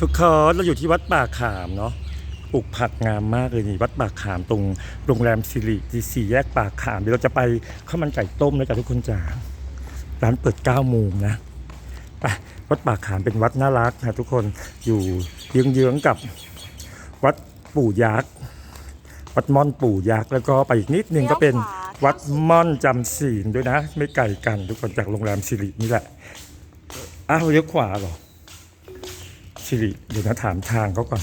ทุกคนเราอยู่ที่วัดป่าขามเนาะปลูกผักงามมากเลยนี่วัดป่าขามตรงโรงแรมสิริที่สี่แยกป่าขามเดี๋ยวเราจะไปข้าวมันไก่ต้มนะจ๊ะทุกคนจ๋าร้านเปิด9โมงนะไปวัดป่าขามเป็นวัดน่ารักนะทุกคนอยู่เยื้องๆกับวัดปู่ยักษ์วัดม่อนปู่ยักษ์แล้วก็ไปอีกนิดนึงก็เป็นวัดม่อนจำศีลด้วยนะ ไม่ไกลกันทุกคนจากโรงแรมสิรินี่แหละอ้าวเลี้ยวขวาเหรอ สิริเดี๋ยวนะถามทางเขาก่อน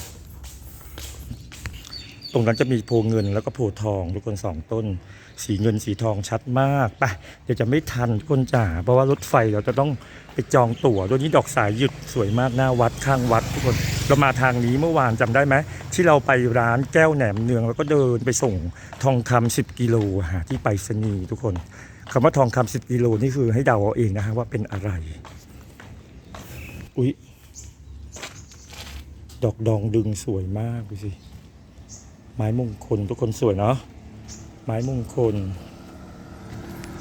ตรงนั้นจะมีโพเงินแล้วก็โพทองทุกคนสองต้น สีเงินสีทองชัดมากไปเดี๋ยวจะไม่ทันทุกคนจ๋าเพราะว่ารถไฟเราจะต้องไปจองตั๋วด้วยนี้ดอกสายหยุดสวยมากหน้าวัดข้างวัดทุกคนเรามาทางนี้เมื่อวานจำได้ไหมที่เราไปร้านแก้วแหนมเนืองแล้วก็เดินไปส่งทองคำ10 กิโลหาที่ไปรษณีย์ทุกคนคำว่าทองคำ10 กิโลนี่คือให้เดาเอาเองนะฮะว่าเป็นอะไร อุ๊ย ดอกดองดึงสวยมากดูสิ ไม้มงคลทุกคนสวยเนาะ ไม้มงคล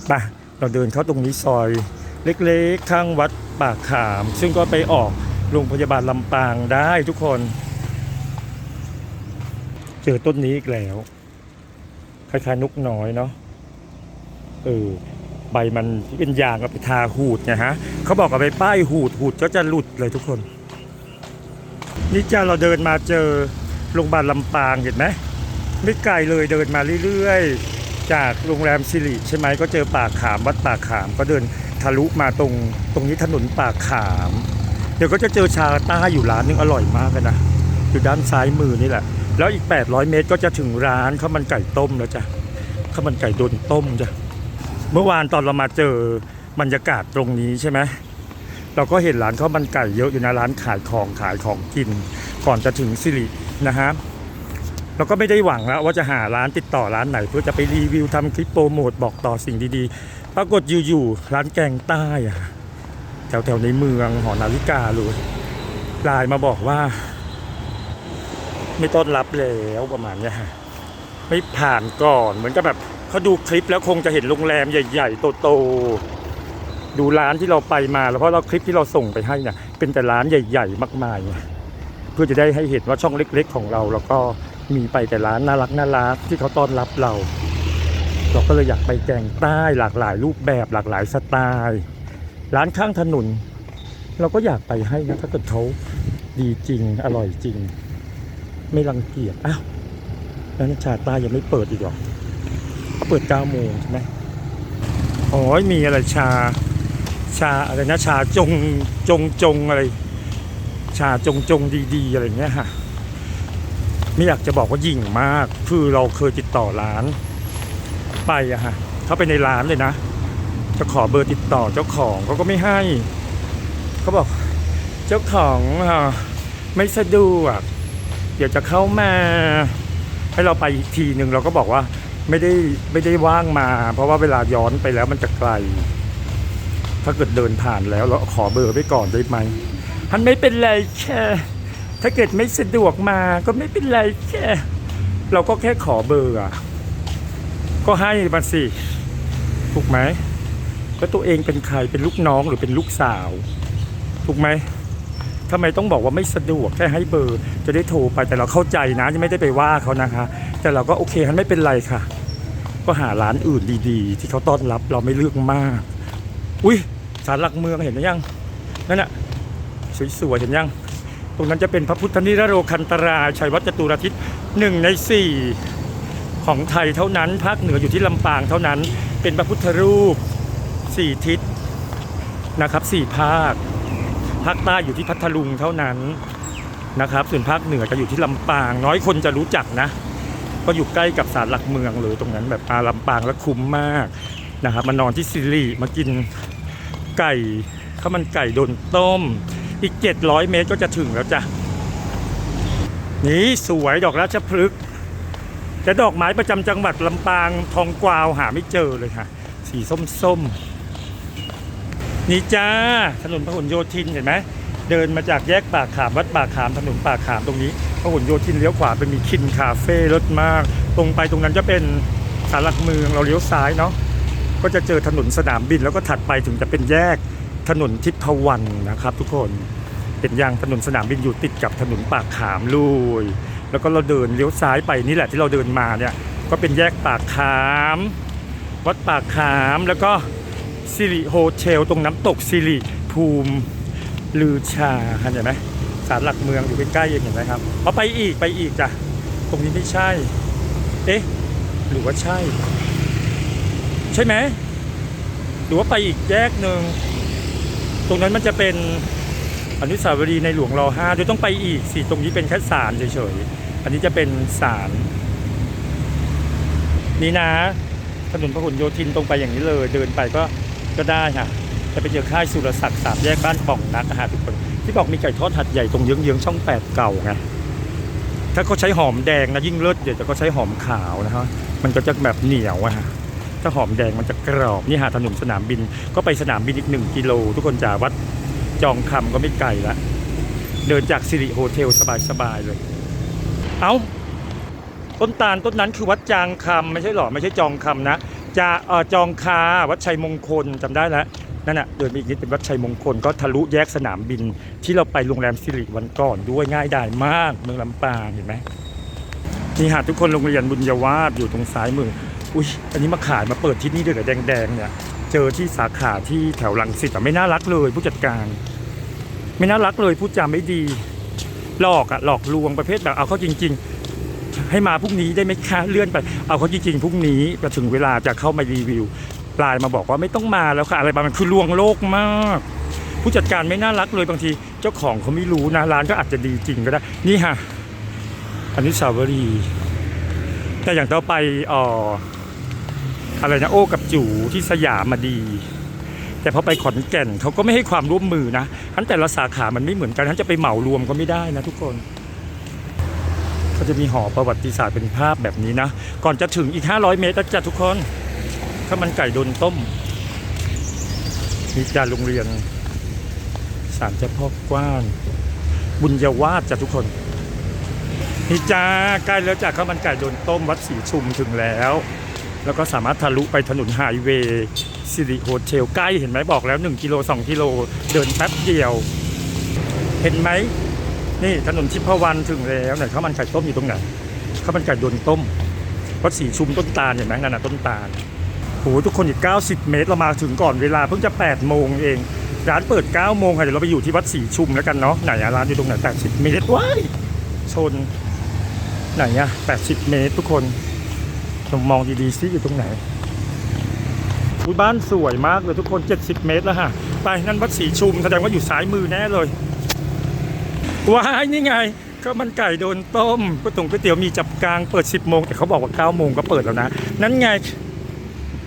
ไปเราเดินเข้าตรงนี้ซอย เล็กๆ ข้างวัดปากขาม ซึ่งก็ไปออกโรงพยาบาลลำปางได้ทุกคน เจอต้นนี้อีกแล้ว คล้ายๆนกน้อยเนาะ เออใบมันเป็นยางก็ไปทาหูดไงฮะ เขาบอกเอาไปป้ายหูดหูดก็จะหลุดเลยทุกคน นี่จ้าเราเดินมาเจอโรงพยาบาลลำปางเห็นไหมไม่ไกลเลยเดินมาเรื่อยๆ จากโรงแรมสิริใช่ไหมก็เจอป่าขามวัดป่าขามก็เดินทะลุมาตรงตรงนี้ถนนป่าขาม เดี๋ยวก็จะเจอชาต้าอยู่ร้านนึงอร่อยมากเลยนะอยู่ด้านซ้ายมือนี่แหละ แล้วอีก 800 เมตรก็จะถึงร้านข้าวมันไก่ต้มแล้วจ้ะข้าวมันไก่โดนต้มจ้ะเมื่อวานตอนเรามาเจอบรรยากาศตรงนี้ใช่ไหม เราก็เห็นร้านข้าวมันไก่เยอะอยู่นะร้านขายของขายของกิน ก่อนจะถึงสิรินะฮะเราก็ไม่ได้หวังแล้วว่าจะหาร้านติดต่อร้านไหน เพื่อจะไปรีวิวทำคลิปโปรโมทบอกต่อสิ่งดีๆ ปรากฏอยู่ๆร้านแกงใต้อะแถวๆในเมืองหอนาฬิกาเลยไลน์มาบอกว่า ไม่ต้อนรับแล้วประมาณเนี้ยฮะไม่ผ่านก่อนเหมือนกับแบบเขาดูคลิปแล้วคงจะเห็นโรงแรมใหญ่ ๆ โตๆ ดูร้านที่เราไปมาแล้วเพราะเราคลิปที่เราส่งไปให้เนี่ยเป็นแต่ร้านใหญ่ ๆ มากมายเพื่อจะได้ให้เห็นว่าช่องเล็ก ๆ ของเรา แล้วก็มีไปแต่ร้านน่ารักน่ารักที่เขาต้อนรับเรา เราก็เลยอยากไปแกงใต้หลากหลายรูปแบบหลากหลายสไตล์ร้านข้างถนน เราก็อยากไปให้นะถ้าเกิดเขาดีจริงอร่อยจริง ไม่รังเกียจอ้าวแล้วนัชาต้ยังไม่เปิดอีกหรอเขาเปิด9โมงใช่ไหมโอ๋อมีอะไรชา ชาอะไรนะชาจงจงจงอะไร ชาจงจงดีๆอะไรเงี้ยฮะไม่อยากจะบอกว่ายิ่งมาก คือเราเคยติดต่อร้าน ไปอะฮะเขาไปในร้านเลยนะ จะขอเบอร์ติดต่อเจ้าของเขาก็ไม่ให้เขาบอก เจ้าของอไม่สะดวกเดี๋ยวจะเข้ามาให้เราไปอีกทีหนึ่งเราก็บอกว่าไม่ได้ไม่ได้ว่างมา เพราะว่าเวลาย้อนไปแล้วมันจะไกล ถ้าเกิดเดินผ่านแล้วเราขอเบอร์ไว้ก่อนได้ไหมมันไม่เป็นไรแค่ถ้าเกิดไม่สะดวกมาก็ไม่เป็นไรแค่เราก็แค่ขอเบอร์อะก็ให้มาสิถูกไหมแล้วตัวเองเป็นใครเป็นลูกน้องหรือเป็นลูกสาว ถูกไหมทำไมต้องบอกว่าไม่สะดวกแค่ให้เบอร์ จะได้โทรไปแต่เราเข้าใจนะยังไม่ได้ไปว่าเขานะคะ แต่เราก็โอเคฮันไม่เป็นไรค่ะ ก็หาร้านอื่นดีๆ ที่เขาต้อนรับเราไม่เลือกมาก อุ้ย สารหลักเมืองเห็นหรือยังนั่นน่ะสวยๆเห็นยังตรงนั้นจะเป็นพระพุทธนิรโรคันตราชัยวัดจตุรทิศหนึ่งในสี่ของไทยเท่านั้น ภาคเหนืออยู่ที่ลำปางเท่านั้น เป็นพระพุทธรูปสี่ทิศนะครับสี่ภาค ภาคใต้อยู่ที่พัทลุงเท่านั้นนะครับ ส่วนภาคเหนือจะอยู่ที่ลำปาง น้อยคนจะรู้จักนะ ก็อยู่ใกล้กับศาลหลักเมืองเลยตรงนั้นแบบอาลำปางแล้วคุ้มมากนะครับมานอนที่ซิริมากิน ไก่ข้าวมันไก่โดนต้ม อีก 700 เมตรก็จะถึงแล้วจ้ะ นี่สวยดอกราชพฤกษ์แต่ดอกไม้ประจำจังหวัดลำปางทองกวาวหาไม่เจอเลยค่ะ สีส้มๆ นี่จ้าถนนพหลโยธินเห็นไหมเดินมาจากแยกปากขามวัดปากขามถนนปากขามตรงนี้พหลโยธินเลี้ยวขวาเป็นมีคินคาเฟ่รถมาก ตรงไปตรงนั้นจะเป็นสารหลักเมืองเราเลี้ยวซ้ายเนาะ ก็จะเจอถนนสนามบิน แล้วก็ถัดไปถึงจะเป็นแยกถนนทิพวรรณนะครับ ทุกคนเป็นยางถนนสนามบินอยู่ติดกับถนนปากขามลุยแล้วก็เราเดินเลี้ยวซ้ายไปนี่แหละที่เราเดินมาเนี่ยก็เป็นแยกปากขาม วัดปากขามแล้วก็สิริโฮเทลตรงน้ำตกสิริภูมิลือชาเห็นไหมศาลหลักเมืองอยู่ใกล้ๆเองเห็นไหมครับเอาไปอีกไปอีกจ้ะตรงนี้ไม่ใช่ เอ๊ะ หรือว่าใช่ ใช่ไหมหรือว่าไปอีกแยกหนึ่งตรงนั้นมันจะเป็นอนุสาวรีย์ในหลวงรอห้าเดี๋ยต้องไปอีกสิตรงนี้เป็นแค่ศาลเฉยๆอันนี้จะเป็นศาลนี่นะถนนพหลโยธินตรงไปอย่างนี้เลยเดินไปก็ก็ได้ค่ะจะไปเจอค่ายสุรศักดิ์สามแยกบ้านป่องนักนะฮะทุกคน ที่บอกมีไก่ทอดหัดใหญ่ตรงเยื้องๆช่องแปดเก่าไงถ้าเขาใช้หอมแดงนะยิ่งเลิศเดี๋ยวจะเขาใช้หอมขาวนะฮะมันก็จะแบบเหนียวอะฮะ ถ้าหอมแดงมันจะกรอบนี่หาถนนสนามบินก็ไปสนามบินอีกหนึ่งกิโล ทุกคนจ่าวัดจองคำก็ไม่ไกลละเดินจากสิริโฮเทลสบายๆเลย เอาต้นตาลต้นนั้นคือวัดจางคำไม่ใช่หรอไม่ใช่จองคำนะจะเอ่อจองคาวัดชัยมงคลจำได้แล้วนั่นน่ะเดินไปอีกนิดเป็นวัดชัยมงคลก็ทะลุแยกสนามบิน ที่เราไปโรงแรมสิริวันก่อนด้วยง่ายดายมากเมืองลำปางเห็นไหมนี่หาทุกคนโรงเรียนบุญยวาสอยู่ตรงซ้ายมือ อุ้ยอันนี้มาขายมาเปิดที่นี่ด้วยเหรอแดงๆเนี่ย เจอที่สาขาที่แถวลังสิตแต่ไม่น่ารักเลยผู้จัดการ ไม่น่ารักเลยพูดจาไม่ดี หลอกอะหลอกลวงประเภทแบบเอาเข้าจริง ๆ ให้มาพรุ่งนี้ได้ไหมคะเลื่อนไป เอาเขาจริงๆพรุ่งนี้จะถึงเวลาจะเข้ามารีวิวปลายมาบอกว่าไม่ต้องมาแล้วค่ะ อะไรประมาณคือลวงโลกมาก ผู้จัดการไม่น่ารักเลยบางที เจ้าของเขาไม่รู้นะร้านก็อาจจะดีจริงก็ได้ นี่ฮะอันุสาวรีแต่อย่างต่อไปอ่อ อะไรนะโอ้กับจูที่สยามมาดี แต่พอไปขอนแก่นเขาก็ไม่ให้ความร่วมมือนะทั้นแต่ละสาขามันไม่เหมือนกันทั้นจะไปเหมารวมก็ไม่ได้นะทุกคนก็จะมีหอประวัติศาสตร์เป็นภาพแบบนี้นะ ก่อนจะถึงอีก 500 เมตรจ้ะทุกคนข้าวมันไก่โดนต้มมีจานโรงเรียนสารเจ้าพ่อกว้างบุญยวาสจ้ะทุกคนนี่จ้าใกล้แล้วจ้ะข้าวมันไก่โดนต้มวัดศรีชุมถึงแล้ว แล้วก็สามารถทะลุไปถนนไฮเวย์สิริโฮเทลใกล้เห็นไหมบอกแล้ว 1กิโล2กิโลเดินแป๊บเดียว เห็นไหมนี่ถนนทิพวรรณถึงแล้วเนี่ยข้าวมันไก่ต้มอยู่ตรงไหนข้าวมันไก่โดนต้มวัดสีชุมต้นตาลเห็นไหมนั่นน่ะต้นตาลโหทุกคนอีก 90 เมตรเรามาถึงก่อนเวลาเพิ่งจะ 8 โมงเอง ร้านเปิด 9 โมงค่ะเดี๋ยวเราไปอยู่ที่วัดสีชุมแล้วกันเนาะไหนอะร้านอยู่ตรงไหน 80 เมตรว้ายชนไหนอะ80 เมตรทุกคน ลองมองดีๆซิอยู่ตรงไหนอุยบ้านสวยมากเลยทุกคน 70 เมตรแล้วฮะ ไปนั่นวัดสีชุมแสดงว่าอยู่ซ้ายมือแน่เลยว้ายนี่ไงก็มันไก่โดนต้มก๋วยตงก๋วยเตี๋ยวมีจับกลางเปิด 10โมงแต่เขาบอกว่า9โมงก็เปิดแล้วนะ นั่นไง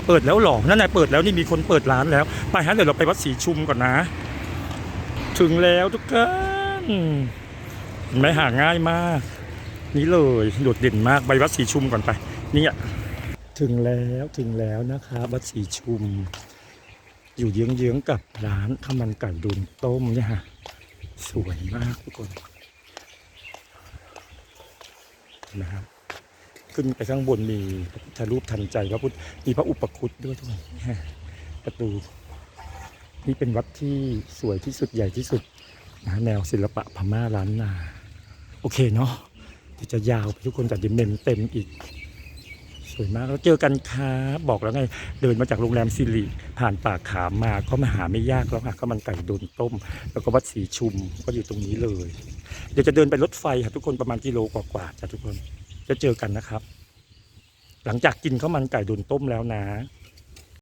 เปิดแล้วหรอ นั่นไงเปิดแล้วนี่มีคนเปิดร้านแล้ว ไปฮะเดี๋ยวเราไปวัดศรีชุมก่อนนะ ถึงแล้วทุกคนเห็นไหมหาง่ายมาก นี่เลยโดดเด่นมากไปวัดศรีชุมก่อนไป นี่อะถึงแล้วถึงแล้วนะครับวัดศรีชุม อยู่เยื้องๆกับร้านข้าวมันไก่โดนต้มเนี่ยฮะสวยมากทุกคนนะครับขึ้นไปข้างบนมีพระพุทธรูปทันใจพระพุทธมีพระอุปคุตด้วยทุกคนประตู นี่เป็นวัดที่สวยที่สุดใหญ่ที่สุดนะแนวศิลปะพม่าล้านนา โอเคเนาะจะยาวไปทุกคนแต่เดี๋ยวเมมเต็มอีก วยมากแล้วเจอกันครับบอกแล้วไงเดินมาจากโรงแรมสิริผ่านป่าขามมาก็มาหาไม่ยากแล้วค่ะก็มันไก่โดนต้ม แล้วก็วัดศรีชุมก็อยู่ตรงนี้เลย เดี๋ยวจะเดินไปรถไฟค่ะทุกคนประมาณกิโลกว่าๆจ้ะทุกคนจะเจอกันนะครับ หลังจากกินข้าวมันไก่โดนต้มแล้วนะ